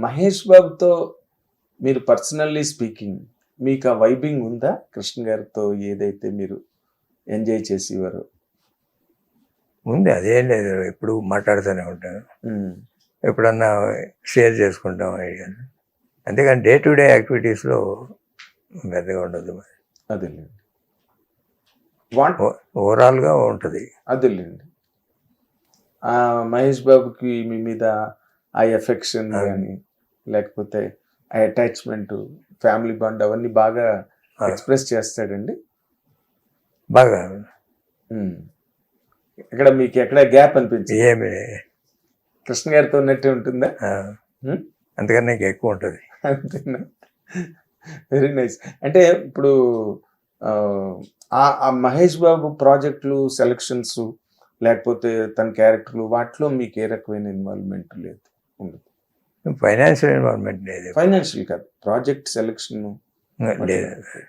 మహేష్ బాబుతో మీరు personally speaking మీకు ఆ వైబింగ్ ఉందా? కృష్ణ గారితో ఏదైతే మీరు ఎంజాయ్ చేసేవారు? ఉంది అదేం లేదు ఎప్పుడు మాట్లాడుతూనే ఉంటాను. ఉమ్, ఎప్పుడన్నా షేర్ చేసుకుంటాం ఐడియాలు అంతేగాని డే టు డే యాక్టివిటీస్లో పెద్దగా ఉండదు మరి. అదేలేండి. ఓవరాల్గా ఉంటుంది. అదేలేండి. మహేష్ బాబుకి మీ మీద ఆ ఎఫెక్షన్. కానీ లేకపోతే ఆ అటాచ్మెంట్ ఫ్యామిలీ బాండ్ అవన్నీ బాగా. ఎక్స్ప్రెస్ చేస్తాడండి. బాగా. ఉమ్. ఇక్కడ మీకు ఎక్కడ గ్యాప్ అనిపించింది. ఏమి? కృష్ణ గారితో ఉన్నట్టే ఉంటుందా? ఆ, హ్మ్? అంతకన్నా ఇంకా ఎక్కువ ఉంటుంది. అంతేనా? వెరీ నైస్ అంటే ఇప్పుడు ఆ, మహేష్ బాబు ప్రాజెక్టులు సెలక్షన్స్ లేకపోతే తన క్యారెక్టర్లు వాటిలో మీకు ఏ రకమైన ఇన్వాల్వ్మెంట్ లేదు. ఫైనాన్షియల్ ఇన్వాల్వ్మెంట్ లేదు. ఫైనాన్షియల్ కాదు. ప్రాజెక్ట్ సెలక్షన్ లేదు.